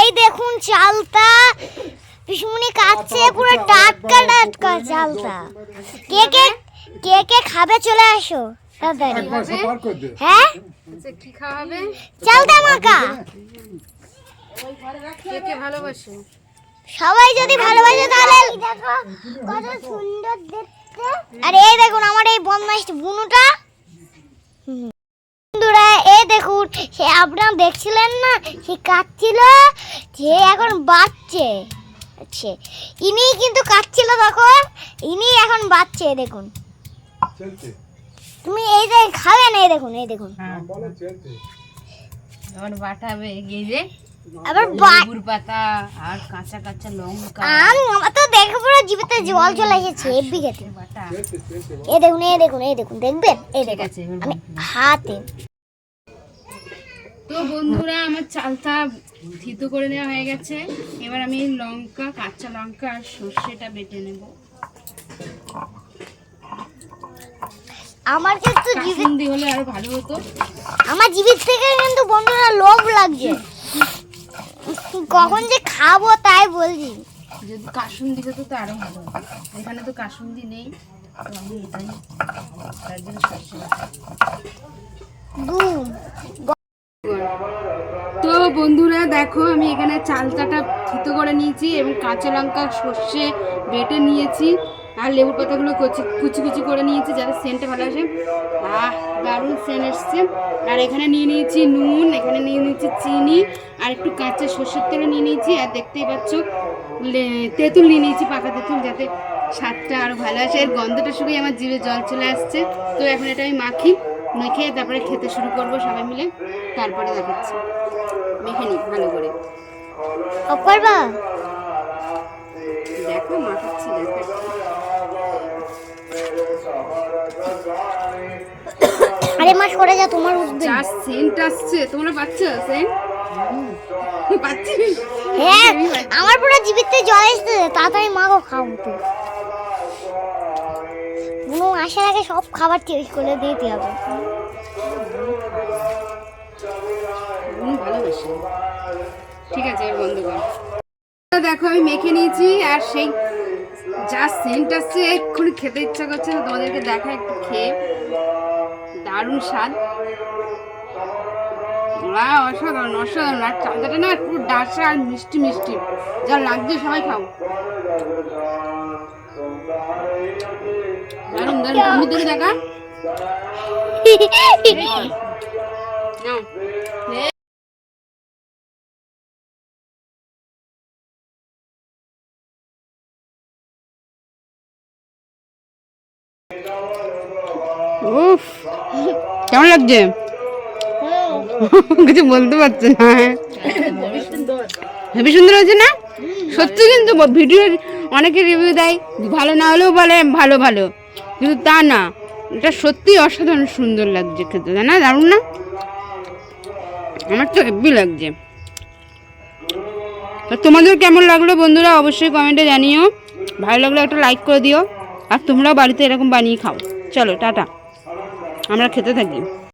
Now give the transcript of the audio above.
এই দেখুন চালটা। পিসমুনি কাটছে পুরো টাটকা টাটকা চালটা। কে কে কে কে খাবে চলে আসো। হ্যাঁ? আচ্ছা চালটা মাখা। কে কে ভালোবাসে? সবাই যদি ভালোবাসে তাহলে দেখো কত সুন্দর দেখতে। আর এই দেখুন আমার এই বদমাইশ বুনুটা। দেখুন সে আপনারা দেখছিলেন না? সে কাটছিল সে এখন বাচ্চে আচ্ছা ইনি কিন্তু কাটছিল তখন ইনি এখন বাচ্চে দেখুন। চলতে তুমি এই যে খাবে না এই দেখুন এই দেখুন। বলে আবার বাটাবে এগিয়ে যে আবার লেবুর পাতা আর কাঁচা কাঁচা লঙ্কা। আম আমার তো দেখে পুরো জিভেতে জল চলে এসেছে খেতে। বাটা। চলতে চলতে দেখুন এই দেখুন এই দেখুন দেখবেন? আছে এবার আমি হাতে তো বন্ধুরা আমার চালটা থিতু করে নেওয়া হয়ে গেছে। এবার আমি লঙ্কা কাঁচা লঙ্কা আর সর্ষেটা বেটে নেব। আমার কিন্তু জিভে হলে আরও ভালো হতো। আমার জিভের থেকে কিন্তু বন্ধুরা লোভ লাগছে। কখন যে খাব তাই বলছি। যদি কাসুন্দি হতো তো আরও ভালো এখানে তো কাসুন্দি নেই। আমি এটাই তার জন্য সর্ষে দুম। তো বন্ধুরা দেখো, আমি এখানে চালটাটা থিতো করে নিয়েছি এবং কাঁচা লঙ্কা সর্ষে বেটে নিয়েছি আর লেবুর পাতাগুলো কুচি কুচি কুচি করে নিয়েছি যাতে সেন্টটা ভালো আসে। আহ, দারুণ সেন্ট এসছে। আর এখানে নিয়ে নিয়েছি নুন, এখানে নিয়ে নিয়েছি চিনি আর একটু কাঁচা সর্ষের তেলও নিয়ে নিয়েছি। আর দেখতেই পাচ্ছ তেঁতুল নিয়ে নিয়েছি, পাকা তেঁতুল, যাতে স্বাদটা আরও ভালো আসে। এর গন্ধটা শুধুই আমার জিভে জল চলে আসছে। তো এখন এটা আমি মাখি। মেখে তারপরে খেতে শুরু করব সবাই মিলে। তারপরে দেখাচ্ছি। মেখে নিই ভালো করে। করবা দেখো মাখাচ্ছি আরে মা সরে যা তোমার উঠবে। যা সেন্ট আসছে। তোমরা পাচ্ছ সেন্ট? পাচ্ছিস হ্যাঁ আমার পুরো জিভেতে জল এসছে। তাড়াতাড়ি মাগো খাও। তো আসার আগে সব খাবার শেষ করে দিতে হবে ঠিক আছে এবার বন্ধ দেখো, আমি মেখে নিয়েছি, আর সেই যা সেন্ট আসছে এক্ষুনি খেতে ইচ্ছা করছে না তোমাদেরকে দেখা একটু খেয়ে। দারুণ স্বাদ। অসাধারণ অসাধারণ। আর চাঁদাটা না পুরো ডাসা আর মিষ্টি মিষ্টি। যা লাগছে, সবাই খাও। দারুণ দারুণ। তুমি দেখে দেখা। নাও। উফ। কেমন লাগছে? কিছু বলতে পারছে না। হেবি সুন্দর। হয়েছে না? সত্যি কিন্তু ভিডিও অনেকে রিভিউ দেয়, ভালো না হলেও বলে, ভালো ভালো। কিন্তু তা না। এটা সত্যি অসাধারণ সুন্দর লাগছে খেতে তাই না দারুণ না? আমার তো হেভি লাগছে। তোমাদের কেমন লাগল বন্ধুরা? অবশ্যই কমেন্টে জানিও। ভালো লাগলে একটা লাইক করে দিও। আর তোমরাও বাড়িতে এরকম বানিয়ে খাও। চলো, টাটা। আমরা খেতে থাকি।